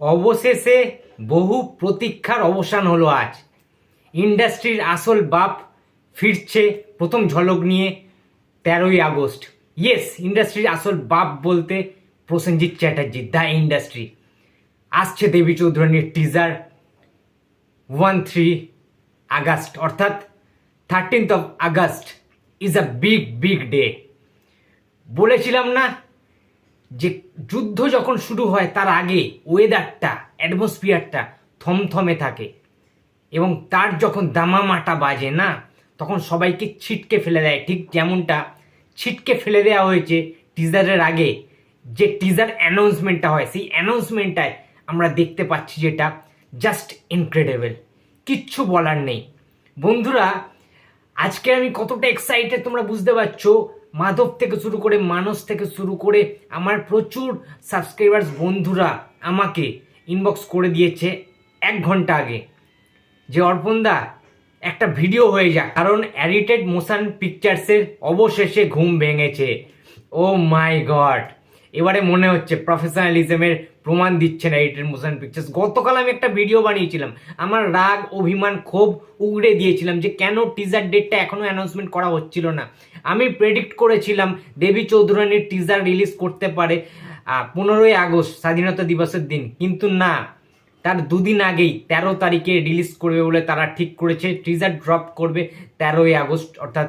অবশেষে বহু প্রতীক্ষার অবসান হলো আজ। ইন্ডাস্ট্রির আসল বাপ ফিরছে প্রথম ঝলক নিয়ে তেরোই আগস্ট। ইয়েস ইন্ডাস্ট্রির আসল বাপ বলতে প্রসেনজিৎ চ্যাটার্জি, দ্য ইন্ডাস্ট্রি। আসছে দেবী চৌধুরানীর টিজার ওয়ান থ্রি আগস্ট, অর্থাৎ thirteenth of August is a big big day বলেছিলাম না যে যুদ্ধ যখন শুরু হয়, তার আগে ওয়েদারটা অ্যাটমসফিয়ারটা থমথমে থাকে। এবং তার যখন দামামাটা বাজে, না, তখন সবাইকে ছিটকে ফেলে দেয়। ঠিক যেমনটা ছিটকে ফেলে দেওয়া হয়েছে টিজারের আগে, যে টিজার অ্যানাউন্সমেন্টটা হয়, সেই অ্যানাউন্সমেন্টটায় আমরা দেখতে পাচ্ছি যেটা জাস্ট ইনক্রেডিবল কিচ্ছু বলার নেই। বন্ধুরা, আজকে আমি কতটা এক্সাইটেড তোমরা বুঝতে পারছ? মাধব থেকে শুরু করে মানস থেকে শুরু করে আমার প্রচুর সাবস্ক্রাইবার্স বন্ধুরা আমাকে ইনবক্স করে দিয়েছে এক ঘণ্টা আগে। যে অর্পণদা একটা ভিডিও হয়ে যাক। কারণ অ্যারিটেড মোশন পিকচার্সের অবশেষে ঘুম ভেঙেছে। ও মাই গড এবারে মনে হচ্ছে প্রফেশনালিজমের প্রমাণ দিচ্ছেন এডিটেড মোশন পিকচার্স গতকাল আমি একটা ভিডিও বানিয়েছিলাম। আমার রাগ, অভিমান ক্ষোভ উগড়ে দিয়েছিলাম যে কেন টিজার ডেটটা এখনও অ্যানাউন্সমেন্ট করা হচ্ছিল না। আমি প্রেডিক্ট করেছিলাম দেবী চৌধুরানীর টিজার রিলিজ করতে পারে পনেরোই আগস্ট, স্বাধীনতা দিবসের দিন। কিন্তু না, তার দুদিন আগেই তেরো তারিখে রিলিজ করবে বলে তারা ঠিক করেছে। টিজার ড্রপ করবে তেরোই আগস্ট, অর্থাৎ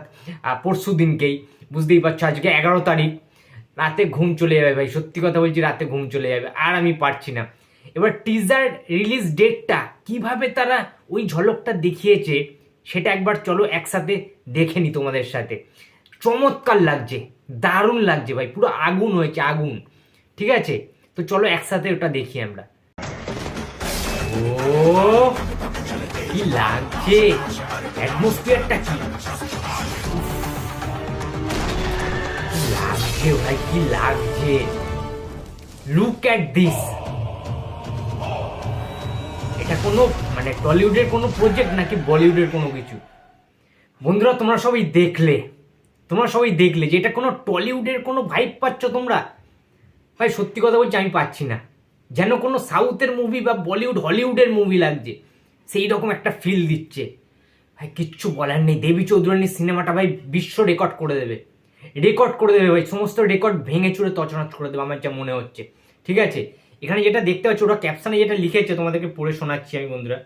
পরশু দিনকেই। বুঝতেই পারছ, আজকে এগারো তারিখ। রাতে ঘুম চলে যাবে ভাই, সত্যি কথা বলছি রাতে ঘুম চলে যাবে, আর আমি পারছি না। এবার টিজার রিলিজ ডেটটা কীভাবে তারা ওই ঝলকটা দেখিয়েছে, সেটা একবার চলো একসাথে দেখে নি তোমাদের সাথে। চমৎকার লাগছে, দারুণ লাগছে ভাই, পুরো আগুন হয়েছে, আগুন। ঠিক আছে? তো চলো একসাথে ওটা দেখি আমরা। ও, কি লাগছে? অ্যাটমসফিয়ারটা কি? লাগছে ভাই কি লাগছে? লুক অ্যাট দিস এটা কোনো মানে টলিউডের কোনো প্রজেক্ট নাকি বলিউডের কোনো কিছু? বন্ধুরা, তোমরা সবাই দেখলে। তোমরা সবাই দেখলে যে এটা কোনো টলিউডের কোনো ভাইব পাচ্ছ তোমরা? ভাই, সত্যি কথা বলছি আমি পাচ্ছি না। যেন কোনো সাউথের মুভি বা বলিউড, হলিউডের মুভি লাগছে। সেই রকম একটা ফিল দিচ্ছে। ভাই, কিচ্ছু বলার নেই। দেবী চৌধুরানীর সিনেমাটা ভাই বিশ্ব রেকর্ড করে দেবে। রেকর্ড করে দেবে ভাই সমস্ত রেকর্ড ভেঙে চুরে তছনছ করে দেবে, আমার যা মনে হচ্ছে। ঠিক আছে? এখানে যেটা দেখতে পাচ্ছি ওরা ক্যাপশানে যেটা লিখেছে, তোমাদেরকে পড়ে শোনাচ্ছি আমি, বন্ধুরা।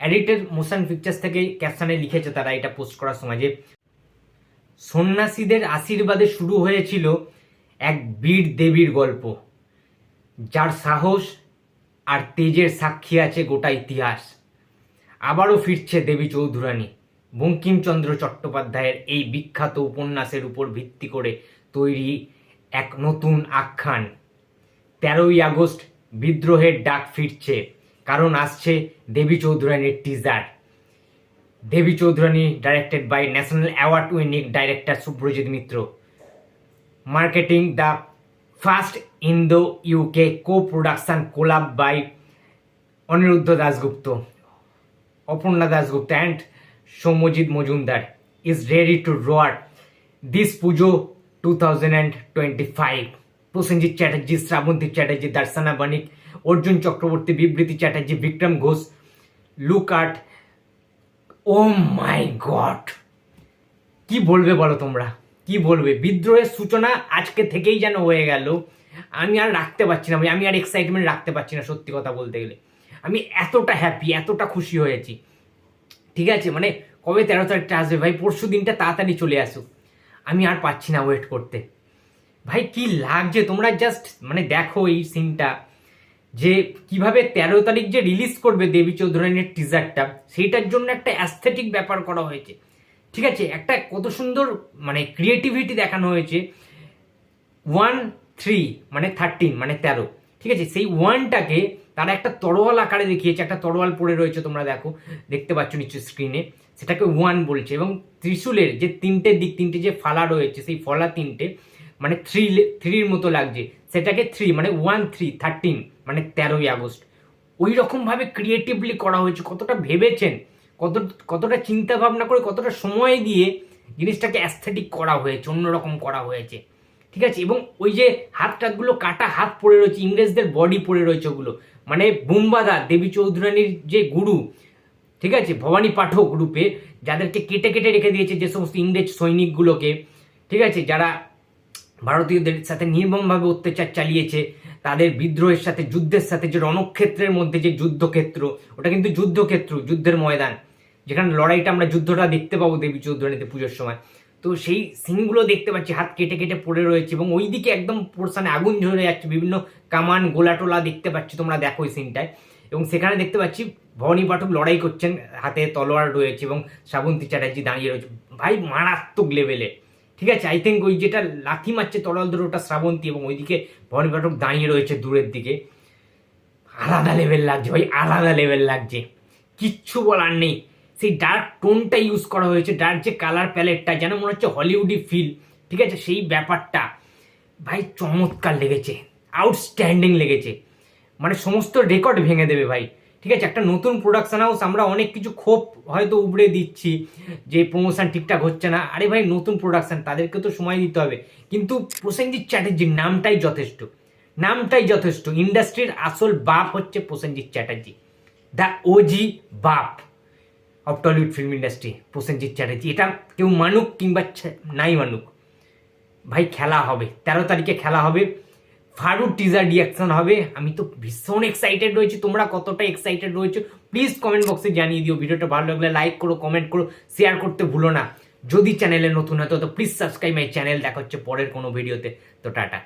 এডিটেড মোশন পিকচার্স থেকে ক্যাপশানে লিখেছে তারা এটা পোস্ট করার সময় যে, সন্ন্যাসীদের আশীর্বাদে শুরু হয়েছিল এক বীর দেবীর গল্প, যার সাহস আর তেজের সাক্ষী আছে গোটা ইতিহাস। আবারও ফিরছে দেবী চৌধুরানী। বঙ্কিমচন্দ্র চট্টোপাধ্যায়ের এই বিখ্যাত উপন্যাসের উপর ভিত্তি করে তৈরি এক নতুন আখ্যান। তেরোই আগস্ট বিদ্রোহের ডাক ফিরছে, কারণ আসছে Devi চৌধুরানীর teaser Devi Chowdhurani directed by national award winning director Subhrajit Mitra. Marketing the first Indo UK co production collab by Aniruddha Dasgupta Aparna Dasgupta and Soumyajit Majumdar is ready to roar this Pujo two thousand and twenty five Prosenjit Chatterjee Srabanti Chatterjee Darshana Banik Arjun Chakraborty Bibriti Chatterjee Bikram Ghosh look আট ও my god কি বলবে বলো তোমরা? কি বলবে? বিদ্রোহের সূচনা আজকে থেকেই যেন হয়ে গেল। আমি আর রাখতে পারছি না, আমি আর এক্সাইটমেন্ট রাখতে পারছি না সত্যি কথা বলতে গেলে। আমি এতটা হ্যাপি এতটা খুশি হয়েছি। ঠিক আছে মানে কবে তেরো তারিখটা আসবে? ভাই, পরশু দিনটা তাড়াতাড়ি চলে আসুক আমি আর পাচ্ছি না ওয়েট করতে। ভাই, কি লাগছে? তোমরা জাস্ট মানে দেখো এই সিনটা যে কীভাবে তেরো তারিখ যে রিলিজ করবে দেবী চৌধুরানীর টিজারটা সেইটার জন্য একটা অ্যাস্থেটিক ব্যাপার করা হয়েছে। ঠিক আছে, একটা কত সুন্দর মানে ক্রিয়েটিভিটি দেখানো হয়েছে। ওয়ান থ্রি মানে থার্টিন মানে তেরো। ঠিক আছে, সেই ওয়ানটাকে তারা একটা তরোয়াল আকারে দেখিয়েছে, একটা তরোয়াল পড়ে রয়েছে তোমরা দেখো। দেখতে পাচ্ছ নিশ্চয় স্ক্রিনে সেটাকে ওয়ান বলছে এবং ত্রিশূলের যে তিনটে দিক, তিনটে যে ফালা রয়েছে, সেই ফলা তিনটে মানে থ্রি থ্রির মতো লাগছে। সেটাকে থ্রি মানে ওয়ান থ্রি থার্টিন মানে তেরোই আগস্ট। ওই রকমভাবে ক্রিয়েটিভলি করা হয়েছে, কতটা ভেবেছেন, কত, কতটা চিন্তা ভাবনা করে, কতটা সময় দিয়ে জিনিসটাকে অ্যাস্থেটিক করা হয়েছে, অন্যরকম করা হয়েছে। ঠিক আছে? এবং ওই যে হাত টাতগুলো কাটা হাত পড়ে রয়েছে, ইংরেজদের বডি পড়ে রয়েছে ওগুলো। মানে বুম্বাদা, দেবী চৌধুরানীর যে গুরু, ঠিক আছে, ভবানী পাঠক রূপে, যাদেরকে কেটে কেটে রেখে দিয়েছে যে সমস্ত ইংরেজ সৈনিকগুলোকে, ঠিক আছে, যারা ভারতীয়দের সাথে নির্মমভাবে অত্যাচার চালিয়েছে, তাদের বিদ্রোহের সাথে, যুদ্ধের সাথে, যে রণক্ষেত্রের মধ্যে যে যুদ্ধক্ষেত্র, ওটা কিন্তু যুদ্ধক্ষেত্র, যুদ্ধের ময়দান, যেখানে লড়াইটা আমরা যুদ্ধটা দেখতে পাবো দেবী চৌধুরানীতে পুজোর সময়। তো সেই সিনগুলো দেখতে পাচ্ছি, হাত কেটে কেটে পড়ে রয়েছে এবং ওইদিকে একদম পোর্শনে আগুন ঝরে যাচ্ছে, বিভিন্ন কামান, গোলাটোলা দেখতে পাচ্ছি তোমরা, দেখো ওই সিনটায় এবং সেখানে দেখতে পাচ্ছি, ভবানী পাঠক লড়াই করছেন, হাতে তলোয়ার রয়েছে এবং শ্রাবন্তী চ্যাটার্জি দাঁড়িয়ে রয়েছে। ভাই, মারাত্মক লেভেলে ঠিক আছে আই থিঙ্ক ওই যেটা লাথি মারছে তরল ধরে, ওটা শ্রাবন্তী এবং ওইদিকে ভবানী পাঠক দাঁড়িয়ে রয়েছে দূরের দিকে। আলাদা লেভেল লাগছে ভাই, আলাদা লেভেল লাগছে। কিচ্ছু বলার নেই। সেই ডার্ক টোনটা ইউজ করা হয়েছে ডার্ক যে কালার প্যালেটটা যেন মনে হচ্ছে হলিউডি ফিল ঠিক আছে? সেই ব্যাপারটা, ভাই, চমৎকার লেগেছে আউটস্ট্যান্ডিং লেগেছে। মানে সমস্ত রেকর্ড ভেঙে দেবে ভাই, ঠিক আছে? একটা নতুন প্রোডাকশন হাউস আমরা অনেক কিছু ক্ষোভ হয়তো উবড়ে দিচ্ছি, যে প্রমোশন ঠিকঠাক হচ্ছে না। আরে ভাই, নতুন প্রোডাকশন তাদেরকে তো সময় দিতে হবে। কিন্তু প্রসেনজিৎ চ্যাটার্জির নামটাই যথেষ্ট নামটাই যথেষ্ট। ইন্ডাস্ট্রির আসল বাপ হচ্ছে প্রসেনজিৎ চ্যাটার্জি দ্য ওজি বাপ। Of Tollywood film industry, Prosenjit Chatterjee. এটা কেউ মানুক কিংবা নাই মানুক, ভাই খেলা হবে। তেরো তারিখে খেলা হবে। ফারু টিজার রিয়াকশন হবে। আমি তো ভীষণ এক্সাইটেড রয়েছি। তোমরা কতটা এক্সাইটেড রয়েছো? প্লিজ কমেন্ট বক্সে জানিয়ে দিও। ভিডিওটা ভালো লাগলে লাইক করো কমেন্ট করো শেয়ার করতে ভুলো না। যদি চ্যানেলে নতুন হয়, তো প্লিজ সাবস্ক্রাইব মাই চ্যানেল দেখা হচ্ছে পরের কোনো ভিডিওতে তো টাটা।